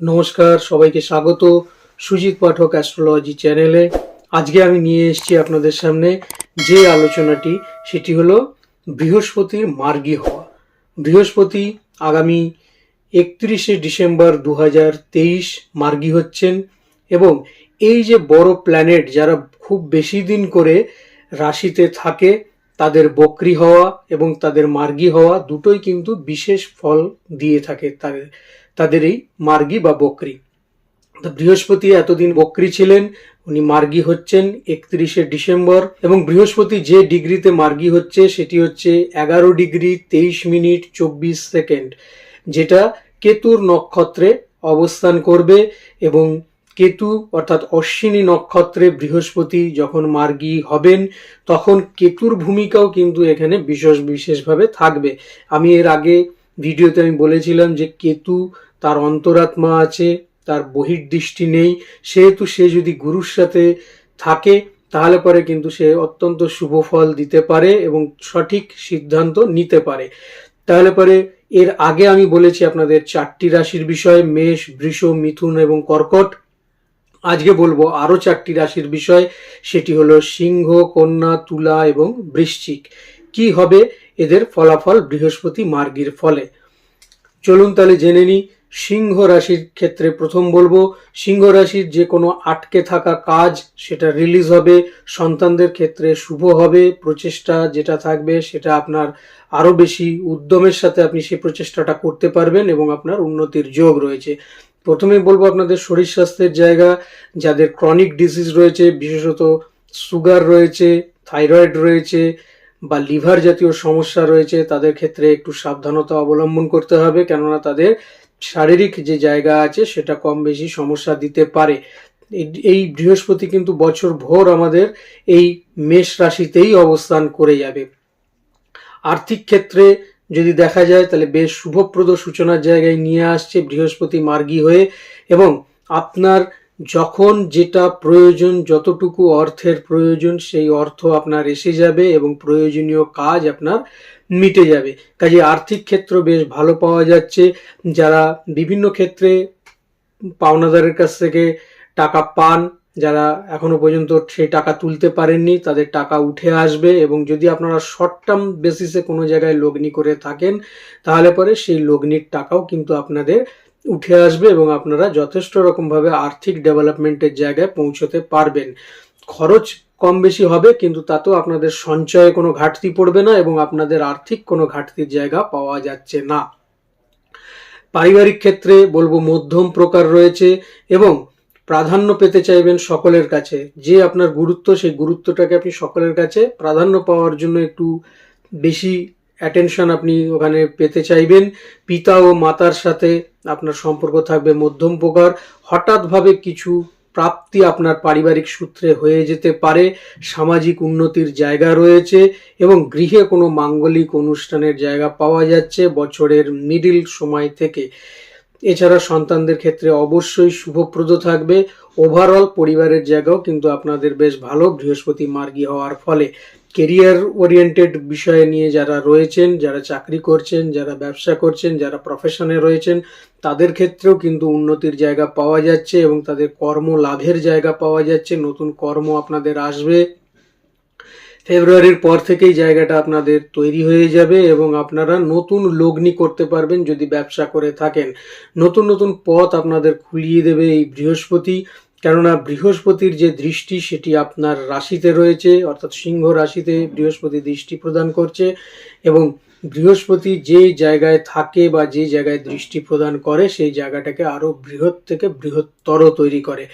নমস্কার, সবাইকে স্বাগত সুজিত পাঠক অ্যাস্ট্রোলজি চ্যানেলে। আজকে আমি নিয়ে এসেছি আপনাদের সামনে যে আলোচনাটি, সেটি হলো বৃহস্পতির মার্গী হওয়া। বৃহস্পতি আগামী একত্রিশে ডিসেম্বর দু হাজার তেইশ মার্গী হচ্ছেন এবং এই যে বড় প্ল্যানেট যারা খুব বেশি দিন করে রাশিতে থাকে, তাদের বক্রি হওয়া এবং তাদের মার্গী হওয়া দুটোই কিন্তু বিশেষ ফল দিয়ে থাকে তাদের। তাদের এই মার্গী বা বকরি। বৃহস্পতি এতদিন বকরি ছিলেন, উনি মার্গী হচ্ছেন একত্রিশে ডিসেম্বর এবং বৃহস্পতি যে ডিগ্রিতে মার্গী হচ্ছে সেটি হচ্ছে এগারো ডিগ্রি তেইশ মিনিট চব্বিশ সেকেন্ড, যেটা কেতুর নক্ষত্রে অবস্থান করবে এবং কেতু অর্থাৎ অশ্বিনী নক্ষত্রে বৃহস্পতি যখন মার্গী হবেন, তখন কেতুর ভূমিকাও কিন্তু এখানে বিশেষ বিশেষভাবে থাকবে। আমি এর আগে ভিডিওতে আমি বলেছিলাম যে কেতু তার অন্তরাত্মা আছে, তার বহির্দৃষ্টি নেই। সেহেতু সে যদি গুরুর সাথে থাকে, তাহলে পরে কিন্তু সে অত্যন্ত শুভ ফল দিতে পারে এবং সঠিক সিদ্ধান্ত নিতে পারে। তাহলে পরে এর আগে আমি বলেছি আপনাদের চারটি রাশির বিষয়, মেষ, বৃষ, মিথুন এবং কর্কট। আজকে বলব আরও চারটি রাশির বিষয়, সেটি হলো সিংহ, কন্যা, তুলা এবং বৃশ্চিক। কি হবে? এদের ফলাফল বৃহস্পতি মার্গীর ফলে। চলুন তাহলে জেনে নিই সিংহ রাশির ক্ষেত্রে প্রথম বলব, সিংহ রাশির যে কোনো আটকে থাকা কাজ সেটা রিলিজ হবে, সন্তানদের ক্ষেত্রে শুভ হবে, প্রচেষ্টা যেটা থাকবে সেটা আপনার আরও বেশি উদ্যমের সাথে আপনি সেই প্রচেষ্টাটা করতে পারবেন এবং আপনার উন্নতির যোগ রয়েছে। প্রথমে বলব আপনাদের শরীর স্বাস্থ্যের জায়গা, যাদের ক্রনিক ডিজিজ রয়েছে, বিশেষত সুগার রয়েছে থাইরয়েড রয়েছে বা লিভার জাতীয় সমস্যা রয়েছে, তাদের ক্ষেত্রে একটু সাবধানতা অবলম্বন করতে হবে, কেননা তাদের শারীরিক যে জায়গা আছে সেটা কম বেশি সমস্যা দিতে পারে। এই- বৃহস্পতি কিন্তু বছর ভোর আমাদের এই মেষ রাশিতেই অবস্থান করে যাবে। আর্থিক ক্ষেত্রে যদি দেখা যায় তাহলে বেশ শুভপ্রদ সূচনার জায়গায় নিয়ে আসছে বৃহস্পতি মার্গী হয়ে এবং আপনার যখন যেটা প্রয়োজন, যতটুকু অর্থের প্রয়োজন, সেই অর্থ আপনার এসে যাবে এবং প্রয়োজনীয় কাজ আপনার মিটে যাবে। কাজে আর্থিক ক্ষেত্র বেশ ভালো পাওয়া যাচ্ছে। যারা বিভিন্ন ক্ষেত্রে পাওনাদারের কাছ থেকে টাকা পান, যারা এখনও পর্যন্ত সেই টাকা তুলতে পারেননি, তাদের টাকা উঠে আসবে এবং যদি আপনারা শর্ট টার্ম বেসিসে কোনো জায়গায় লগ্নি করে থাকেন, তাহলে পরে সেই লগ্নির টাকাও কিন্তু আপনাদের উঠে আসবে এবং আপনারা যথেষ্ট রকমভাবে আর্থিক ডেভেলপমেন্টের জায়গায় পৌঁছতে পারবেন। খরচ কম বেশি হবে, কিন্তু তাতেও আপনাদের সঞ্চয়ে কোনো ঘাটতি পড়বে না এবং আপনাদের আর্থিক কোনো ঘাটতির জায়গা পাওয়া যাচ্ছে না। পারিবারিক ক্ষেত্রে বলব মধ্যম প্রকার রয়েছে এবং প্রাধান্য পেতে চাইবেন সকলের কাছে। যে আপনার গুরুত্ব, সেই গুরুত্বটাকে আপনি সকলের কাছে প্রাধান্য পাওয়ার জন্য একটু বেশি অ্যাটেনশন আপনি ওখানে পেতে চাইবেন। পিতা ও মাতার সাথে আপনার সম্পর্ক থাকবে মধ্যম প্রকার। হঠাৎভাবে কিছু প্রাপ্তি আপনার পারিবারিক সূত্রে হয়ে যেতে পারে। সামাজিক উন্নতির জায়গা রয়েছে এবং গৃহে কোনো মাঙ্গলিক অনুষ্ঠানের জায়গা পাওয়া যাচ্ছে বছরের মিডিল সময় থেকে। এছাড়া সন্তানদের ক্ষেত্রে অবশ্যই শুভপ্রদ থাকবে। ওভারঅল পরিবারের জায়গাও কিন্তু আপনাদের বেশ ভালো। বৃহস্পতি মার্গী হওয়ার ফলে কেরিয়ার ওরিয়েন্টেড বিষয়ে নিয়ে যারা রয়েছেন, যারা চাকরি করছেন, যারা ব্যবসা করছেন, যারা প্রফেশনে রয়েছেন, তাদের ক্ষেত্রেও কিন্তু উন্নতির জায়গা পাওয়া যাচ্ছে এবং তাদের কর্ম লাভের জায়গা পাওয়া যাচ্ছে। নতুন কর্ম আপনাদের আসবে। ফেব্রুয়ারির পর থেকেই জায়গাটা আপনাদের তৈরি হয়ে যাবে এবং আপনারা নতুন লগ্নি করতে পারবেন যদি ব্যবসা করে থাকেন। নতুন নতুন পথ আপনাদের খুলিয়ে দেবে এই বৃহস্পতি। কেননা বৃহস্পতির যে দৃষ্টি, সেটি আপনার রাশিতে রয়েছে, অর্থাৎ সিংহ রাশিতে বৃহস্পতি দৃষ্টি প্রদান করছে এবং বৃহস্পতি যে জায়গায় থাকে বা যে জায়গায় দৃষ্টি প্রদান করে, সেই জায়গাটাকে আরও বৃহৎ থেকে বৃহত্তর তৈরি করে।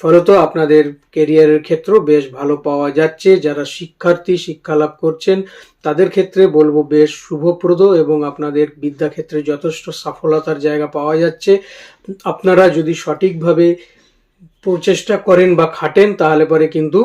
ফলত আপনাদের কেরিয়ারের ক্ষেত্রেও বেশ ভালো পাওয়া যাচ্ছে। যারা শিক্ষার্থী শিক্ষা লাভ করছেন, তাদের ক্ষেত্রে বলব বেশ শুভপ্রদ এবং আপনাদের বিদ্যাক্ষেত্রে যথেষ্ট সফলতার জায়গা পাওয়া যাচ্ছে। আপনারা যদি সঠিকভাবে প্রচেষ্টা করেন বা খাটেন, তাহলে পরে কিন্তু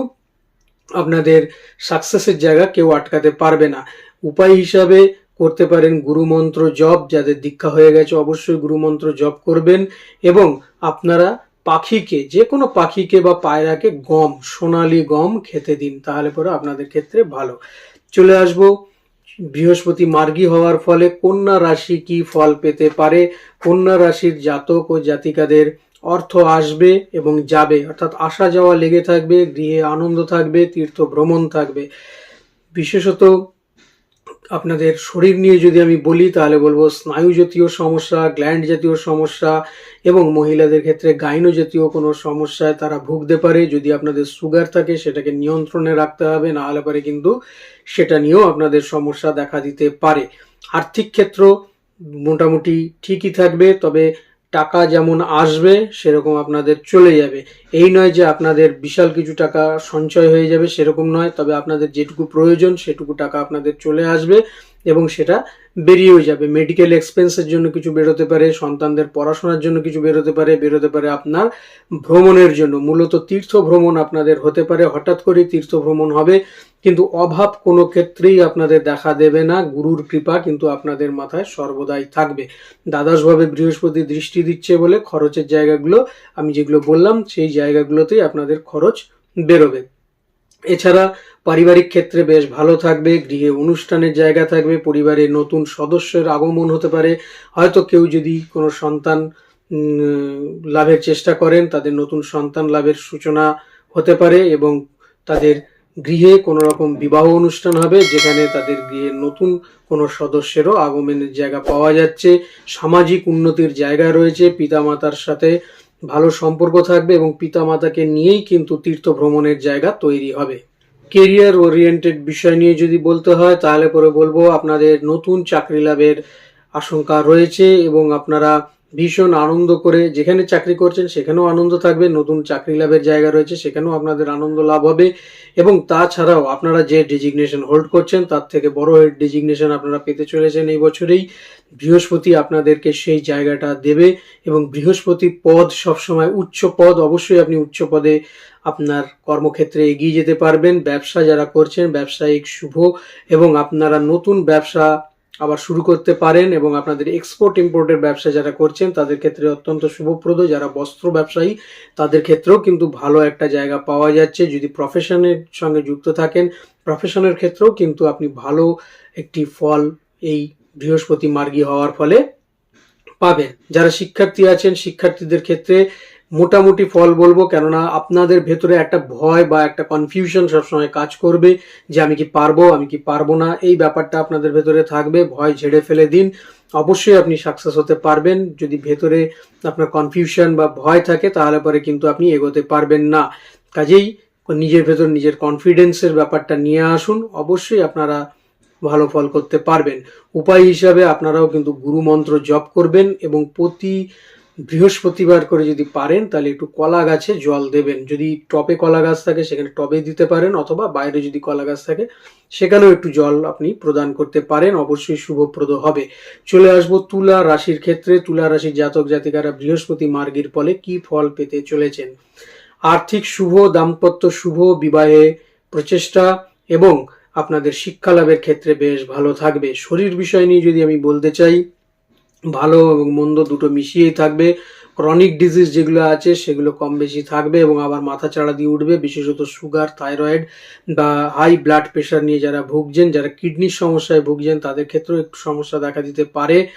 আপনাদের সাকসেসের জায়গা কেউ আটকাতে পারবে না। উপায় হিসাবে করতে পারেন গুরুমন্ত্র জপ, যাদের দীক্ষা হয়ে গেছে অবশ্যই গুরুমন্ত্র জপ করবেন এবং আপনারা পাখিকে যে কোনো পাখিকে বা পায়রাকে গম, সোনালি গম খেতে দিন, তাহলে পরে আপনাদের ক্ষেত্রে ভালো। চলে আসব, বৃহস্পতি মার্গী হওয়ার ফলে কন্যা রাশি কি ফল পেতে পারে? কন্যা রাশির জাতক ও জাতিকাদের অর্থ আসবে এবং যাবে। অর্থাৎ আসা যাওয়া লেগে থাকবে, গৃহে আনন্দ থাকবে, তীর্থ ভ্রমণ থাকবে। বিশেষত আপনাদের শরীর নিয়ে যদি আমি বলি, তাহলে বলব স্নায়ু জাতীয় সমস্যা, গ্ল্যান্ড জাতীয় সমস্যা এবং মহিলাদের ক্ষেত্রে গাইনো জাতীয় কোনো সমস্যায় তারা ভুগতে পারে। যদি আপনাদের সুগার থাকে, সেটাকে নিয়ন্ত্রণে রাখতে হবে, না হলে পারে কিন্তু সেটা নিয়েও আপনাদের সমস্যা দেখা দিতে পারে। আর্থিক ক্ষেত্র মোটামুটি ঠিকই থাকবে, তবে টাকা যেমন আসবে, সেরকম আপনাদের চলে যাবে। এই নয় যে আপনাদের বিশাল কিছু টাকা সঞ্চয় হয়ে যাবে, সেরকম নয়। তবে আপনাদের যেটুকু প্রয়োজন, সেটুকু টাকা আপনাদের চলে আসবে এবং সেটা বেরিয়েও যাবে। মেডিকেল এক্সপেন্সের জন্য কিছু বেরোতে পারে, সন্তানদের পড়াশোনার জন্য কিছু বেরোতে পারে বেরোতে পারে আপনার ভ্রমণের জন্য। মূলত তীর্থ ভ্রমণ আপনাদের হতে পারে। হঠাৎ করে তীর্থ ভ্রমণ হবে। কিন্তু অভাব কোনো ক্ষেত্রেই আপনাদের দেখা দেবে না, গুরুর কৃপা কিন্তু আপনাদের মাথায় সর্বদাই থাকবে। দ্বাদশভাবে বৃহস্পতি দৃষ্টি দিচ্ছে বলে খরচের জায়গাগুলো, আমি যেগুলো বললাম, সেই জায়গাগুলোতেই আপনাদের খরচ বেরোবে। এছাড়া পারিবারিক ক্ষেত্রে বেশ ভালো থাকবে, গৃহে অনুষ্ঠানের জায়গা থাকবে, পরিবারে নতুন সদস্যের আগমন হতে পারে। হয়তো কেউ যদি কোনো সন্তান লাভের চেষ্টা করেন, তাদের নতুন সন্তান লাভের সূচনা হতে পারে এবং তাদের গৃহে কোনো রকম বিবাহ অনুষ্ঠান হবে, যেখানে তাদের গৃহে নতুন কোনো সদস্যেরও আগমনের জায়গা পাওয়া যাচ্ছে। সামাজিক উন্নতির জায়গা রয়েছে, পিতামাতার সাথে ভালো সম্পর্ক থাকবে এবং পিতামাতাকে নিয়েই কিন্তু তীর্থ ভ্রমণের জায়গা তৈরি হবে। কেরিয়ার ওরিয়েন্টেড বিষয় নিয়ে যদি বলতে হয়, তাহলে পরে বলব, আপনাদের নতুন চাকরি লাভের আশঙ্কা রয়েছে এবং আপনারা ভীষণ আনন্দ করে যেখানে চাকরি করছেন সেখানেও আনন্দ থাকবে, নতুন চাকরি লাভের জায়গা রয়েছে সেখানেও আপনাদের আনন্দ লাভ হবে এবং তাছাড়াও আপনারা যে ডিজিগনেশন হোল্ড করছেন তার থেকে বড় ডেজিগনেশন আপনারা পেতে চলেছেন এই বছরেই। বৃহস্পতি আপনাদেরকে সেই জায়গাটা দেবে এবং বৃহস্পতি পদ সবসময় উচ্চ পদ, অবশ্যই আপনি উচ্চ পদে আপনার কর্মক্ষেত্রে এগিয়ে যেতে পারবেন। ব্যবসা যারা করছেন, ব্যবসায়িক শুভ এবং আপনারা নতুন ব্যবসা আবার শুরু করতে পারেন এবং আপনাদের এক্সপোর্ট ইম্পোর্টের ব্যবসা যারা করছেন, তাদের ক্ষেত্রে অত্যন্ত শুভপ্রদ। যারা বস্ত্র ব্যবসায়ী, তাদের ক্ষেত্রেও কিন্তু ভালো একটা জায়গা পাওয়া যাচ্ছে। যদি প্রফেশনের সঙ্গে যুক্ত থাকেন প্রফেশনের ক্ষেত্রেও কিন্তু আপনি ভালো একটি ফল এই বৃহস্পতি মার্গী হওয়ার ফলে পাবেন। যারা শিক্ষার্থী আছেন, শিক্ষার্থীদের ক্ষেত্রে মোটামুটি ফল বলব, কেননা আপনাদের ভেতরে একটা ভয় বা একটা কনফিউশন সবসময় কাজ করবে যে আমি কি পারব, আমি কি পারব না। এই ব্যাপারটা আপনাদের ভেতরে থাকবে, ভয় ঝেড়ে ফেলে দিন। অবশ্যই আপনি সাকসেস হতে পারবেন। যদি ভেতরে আপনার কনফিউশন বা ভয় থাকে, তাহলে পরে কিন্তু আপনি এগোতে পারবেন না। কাজেই নিজের ভেতর নিজের কনফিডেন্সের ব্যাপারটা নিয়ে আসুন। অবশ্যই আপনারা ভালো ফল করতে পারবেন। উপায় হিসাবে আপনারাও কিন্তু গুরু মন্ত্র জপ করবেন এবং প্রতি বৃহস্পতিবার করে যদি পারেন, তাহলে একটু কলা গাছে জল দেবেন। যদি টবে কলা গাছ থাকে, সেখানে টবে দিতে পারেন, অথবা বাইরে যদি কলা গাছ থাকে, সেখানেও একটু জল আপনি প্রদান করতে পারেন, অবশ্যই শুভপ্রদ হবে। চলে আসব তুলা রাশির ক্ষেত্রে। তুলা রাশির জাতক জাতিকারা বৃহস্পতি মার্গের ফলে কি ফল পেতে চলেছেন? আর্থিক শুভ, দাম্পত্য শুভ, বিবাহে প্রচেষ্টা এবং আপনাদের শিক্ষা লাভের ক্ষেত্রে বেশ ভালো থাকবে। শরীর বিষয় নিয়ে যদি আমি বলতে চাই ভালো এবং মন্দ দুটো মিশিয়েই থাকবে। ক্রনিক ডিজিজ যেগুলো আছে, সেগুলো কম বেশি থাকবে এবং আবার মাথা চাড়া দিয়ে উঠবে, বিশেষত সুগার থাইরয়েড বা হাই ব্লাড প্রেশার নিয়ে যারা ভুগছেন, যারা কিডনির সমস্যায় ভুগছেন, তাদের ক্ষেত্রেও একটু সমস্যা দেখা দিতে পারে।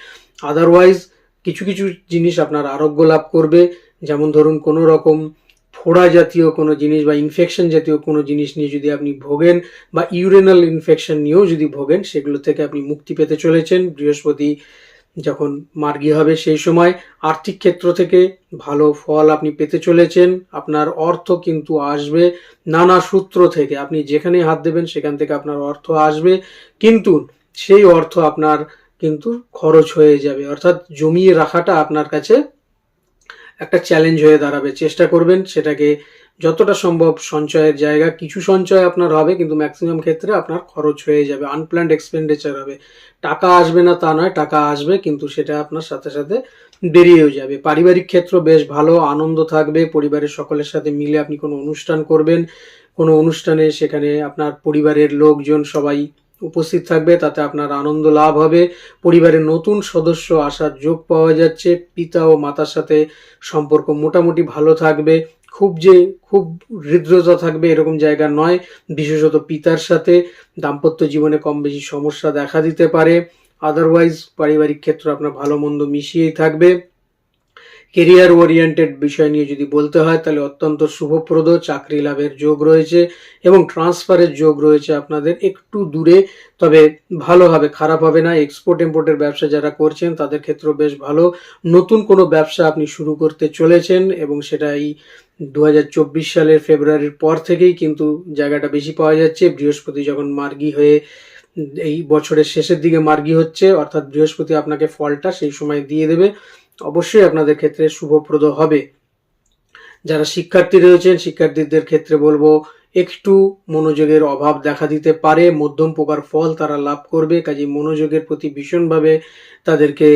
আদারওয়াইজ কিছু কিছু জিনিস আপনার আরোগ্য লাভ করবে। যেমন ধরুন, কোনো রকম ফোড়া জাতীয় কোনো জিনিস বা ইনফেকশন জাতীয় কোনো জিনিস নিয়ে যদি আপনি ভোগেন বা ইউরেনাল ইনফেকশন নিয়েও যদি ভোগেন, সেগুলো থেকে আপনি মুক্তি পেতে চলেছেন। বৃহস্পতি যখন মার্গী হবে সেই সময় আর্থিক ক্ষেত্র থেকে ভালো ফল আপনি পেতে চলেছেন, আপনার অর্থ কিন্তু আসবে নানা সূত্র থেকে। আপনি যেখানে হাত দেবেন সেখান থেকে আপনার অর্থ আসবে, কিন্তু সেই অর্থ আপনার কিন্তু খরচ হয়ে যাবে। অর্থাৎ জমিয়ে রাখাটা আপনার কাছে একটা চ্যালেঞ্জ হয়ে দাঁড়াবে। চেষ্টা করবেন সেটাকে যতটা সম্ভব সঞ্চয়ের জায়গা, কিছু সঞ্চয় আপনার হবে, কিন্তু ম্যাক্সিমাম ক্ষেত্রে আপনার খরচ হয়ে যাবে আনপ্ল্যান্ড এক্সপেন্ডিচার হবে। টাকা আসবে না তা নয়, টাকা আসবে, কিন্তু সেটা আপনার সাথে সাথে বেরিয়েও যাবে। পারিবারিক ক্ষেত্র বেশ ভালো, আনন্দ থাকবে, পরিবারের সকলের সাথে মিলে আপনি কোনো অনুষ্ঠান করবেন। কোনো অনুষ্ঠানে সেখানে আপনার পরিবারের লোকজন সবাই উপস্থিত থাকবে, তাতে আপনার আনন্দ লাভ হবে। পরিবারের নতুন সদস্য আসার যোগ পাওয়া যাচ্ছে, পিতা ও মাতার সাথে সম্পর্ক মোটামুটি ভালো থাকবে। খুব যে, খুব হৃদ্রতা থাকবে এরকম জায়গা নয়। বিশেষত পিতার সাথে দাম্পত্য জীবনে কম বেশি সমস্যা দেখা দিতে পারে। আদারওয়াইজ পারিবারিক ক্ষেত্র আপনার ভালো মন্দ মিশিয়েই থাকবে। কেরিয়ার ওরিয়েন্টেড বিষয় নিয়ে যদি বলতে হয়, তাহলে অত্যন্ত শুভপ্রদ। চাকরি লাভের যোগ রয়েছে এবং ট্রান্সফারের যোগ রয়েছে আপনাদের একটু দূরে। তবে ভালো হবে, খারাপ হবে না। এক্সপোর্ট ইম্পোর্টের ব্যবসা যারা করছেন, তাদের ক্ষেত্রে বেশ ভালো। নতুন কোনো ব্যবসা আপনি শুরু করতে চলেছেন এবং সেটা এই দু হাজার চব্বিশ সালের ফেব্রুয়ারির পর থেকেই কিন্তু জায়গাটা বেশি পাওয়া যাচ্ছে। বৃহস্পতি যখন মার্গী হয়ে এই বছরের শেষের দিকে মার্গী হচ্ছে, অর্থাৎ বৃহস্পতি আপনাকে ফলটা সেই সময় দিয়ে দেবে। অবশ্যই আপনাদের ক্ষেত্রে শুভপ্রদ হবে। যারা শিক্ষার্থী রয়েছেন, শিক্ষার্থীদের ক্ষেত্রে বলব, একটু মনোযোগের অভাব দেখা দিতে পারে। মধ্যম প্রকার ফল তারা লাভ করবে কাজে মনোযোগের প্রতি ভীষণভাবে তাদেরকে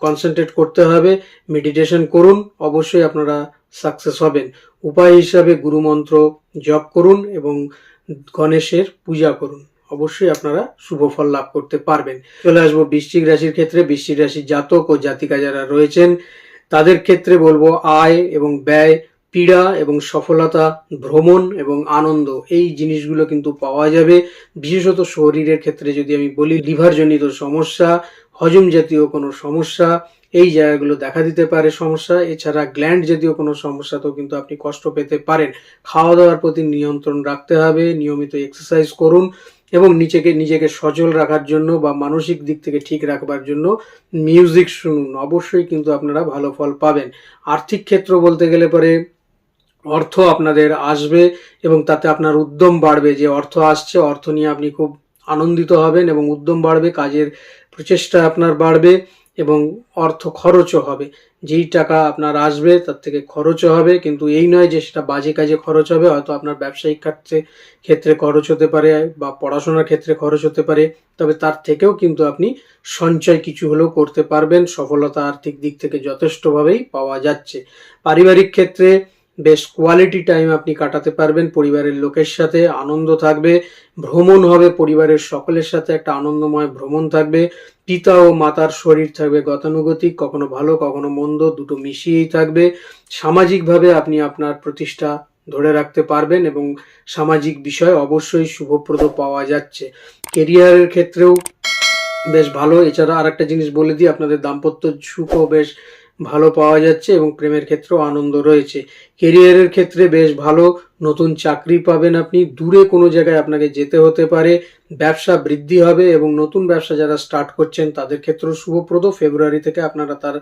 কনসেন্ট্রেট করতে হবে। মেডিটেশন করুন। অবশ্যই আপনারা সাকসেস হবেন। উপায় হিসাবে গুরুমন্ত্র জপ করুন এবং গণেশের পূজা করুন। অবশ্যই আপনারা শুভ ফল লাভ করতে পারবেন। চলে আসব বৃশ্চিক রাশির ক্ষেত্রে। বৃশ্চিক রাশির জাতক ও জাতিকা যারা রয়েছেন, তাদের ক্ষেত্রে বলব আয় এবং ব্যয়, পীড়া এবং সফলতা, ভ্রমণ এবং আনন্দ। এই জিনিসগুলো কিন্তু পাওয়া যাবে। বিশেষত শরীরের ক্ষেত্রে যদি আমি বলি, লিভারজনিত সমস্যা, হজম জাতীয় কোনো সমস্যা এই জায়গাগুলো দেখা দিতে পারে সমস্যা। এছাড়া গ্ল্যান্ড জাতীয় কোনো সমস্যাতেও কিন্তু আপনি কষ্ট পেতে পারেন। খাওয়া দাওয়ার প্রতি নিয়ন্ত্রণ রাখতে হবে, নিয়মিত এক্সারসাইজ করুন এবং নিজেকে নিজেকে সচল রাখার জন্য বা মানসিক দিক থেকে ঠিক রাখবার জন্য মিউজিক শুনুন। অবশ্যই কিন্তু আপনারা ভালো ফল পাবেন। আর্থিক ক্ষেত্র বলতে গেলে পরে অর্থ আপনাদের আসবে এবং তাতে আপনার উদ্যম বাড়বে। যে অর্থ আসছে, অর্থ নিয়ে আপনি খুব আনন্দিত হবেন এবং উদ্যম বাড়বে, কাজের প্রচেষ্টা আপনার বাড়বে। এবং অর্থ খরচও হবে। যেই টাকা আপনার আসবে, তার থেকে খরচও হবে। কিন্তু এই নয় যে সেটা বাজে কাজে খরচ হবে। হয়তো আপনার ব্যবসায়িক ক্ষেত্রে ক্ষেত্রে খরচ হতে পারে বা পড়াশোনার ক্ষেত্রে খরচ হতে পারে। তবে তার থেকেও কিন্তু আপনি সঞ্চয় কিছু হলেও করতে পারবেন। সফলতা আর্থিক দিক থেকে যথেষ্টভাবেই পাওয়া যাচ্ছে। পারিবারিক ক্ষেত্রে বেশ কোয়ালিটি টাইম আপনি কাটাতে পারবেন, পরিবারের লোকের সাথে আনন্দ থাকবে, ভ্রমণ হবে, পরিবারের সকলের সাথে একটা আনন্দময় ভ্রমণ থাকবে, পিতা ও মাতার শরীর থাকবে গতানুগতিক, কখনো ভালো, কখনো মন্দ, দুটো মিশিয়েই থাকবে। সামাজিকভাবে আপনি আপনার প্রতিষ্ঠা ধরে রাখতে পারবেন এবং সামাজিক বিষয় অবশ্যই শুভপ্রদ পাওয়া যাচ্ছে। কেরিয়ারের ক্ষেত্রেও বেশ ভালো। এছাড়া আর একটা জিনিস বলে দিই, আপনাদের দাম্পত্য সুখও বেশ ভালো পাওয়া যাচ্ছে এবং প্রেমের ক্ষেত্রেও আনন্দ রয়েছে। কেরিয়ারের ক্ষেত্রে বেশ ভালো। নতুন চাকরি পাবেন আপনি। দূরে কোনো জায়গায় আপনাকে যেতে হতে পারে। ব্যবসা বৃদ্ধি হবে এবং নতুন ব্যবসা যারা স্টার্ট করছেন, তাদের ক্ষেত্রেও শুভপ্রদ। ফেব্রুয়ারি থেকে আপনারা তার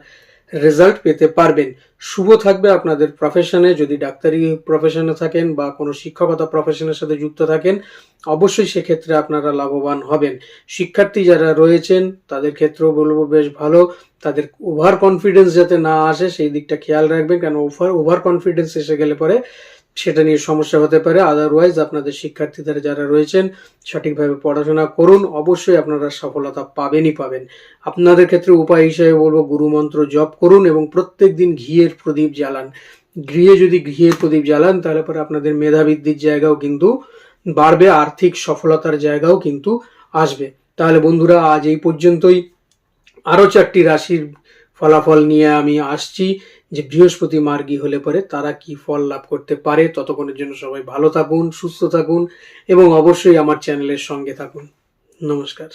রেজাল্ট পেতে পারবেন। শুভ থাকবে আপনাদের প্রফেশনে যদি ডাক্তারি প্রফেশনে থাকেন বা কোনো শিক্ষকতা প্রফেশনের সাথে যুক্ত থাকেন, অবশ্যই সেক্ষেত্রে আপনারা লাভবান হবেন। শিক্ষার্থী যারা রয়েছেন, তাদের ক্ষেত্রেও বলব বেশ ভালো। তাদের ওভার কনফিডেন্স যাতে না আসে, সেই দিকটা খেয়াল রাখবেন। কেন ওভার ওভার কনফিডেন্স এসে গেলে পরে সেটা নিয়ে সমস্যা হতে পারে। আদারওয়াইজ আপনাদের শিক্ষার্থীদের যারা রয়েছেন, সঠিকভাবে পড়াশোনা করুন। অবশ্যই আপনারা সফলতা পাবেনই পাবেন। আপনাদের ক্ষেত্রে উপায় হিসেবে বলব, গুরুমন্ত্র জপ করুন এবং প্রত্যেক দিন ঘিয়ের প্রদীপ জ্বালান। গৃহে যদি ঘিয়ের প্রদীপ জ্বালান, তাহলে পরে আপনাদের মেধাবৃদ্ধির জায়গাও কিন্তু বাড়বে, আর্থিক সফলতার জায়গাও কিন্তু আসবে। তাহলে বন্ধুরা, আজ এই পর্যন্তই। আরও চারটি রাশির ফলাফল নিয়ে আমি আসছি। যে বৃহস্পতি মার্গী হলে পরে তারা কি ফল লাভ করতে পারে, ততক্ষণের জন্য সবাই ভালো থাকুন, সুস্থ থাকুন এবং অবশ্যই আমার চ্যানেলের সঙ্গে থাকুন। নমস্কার।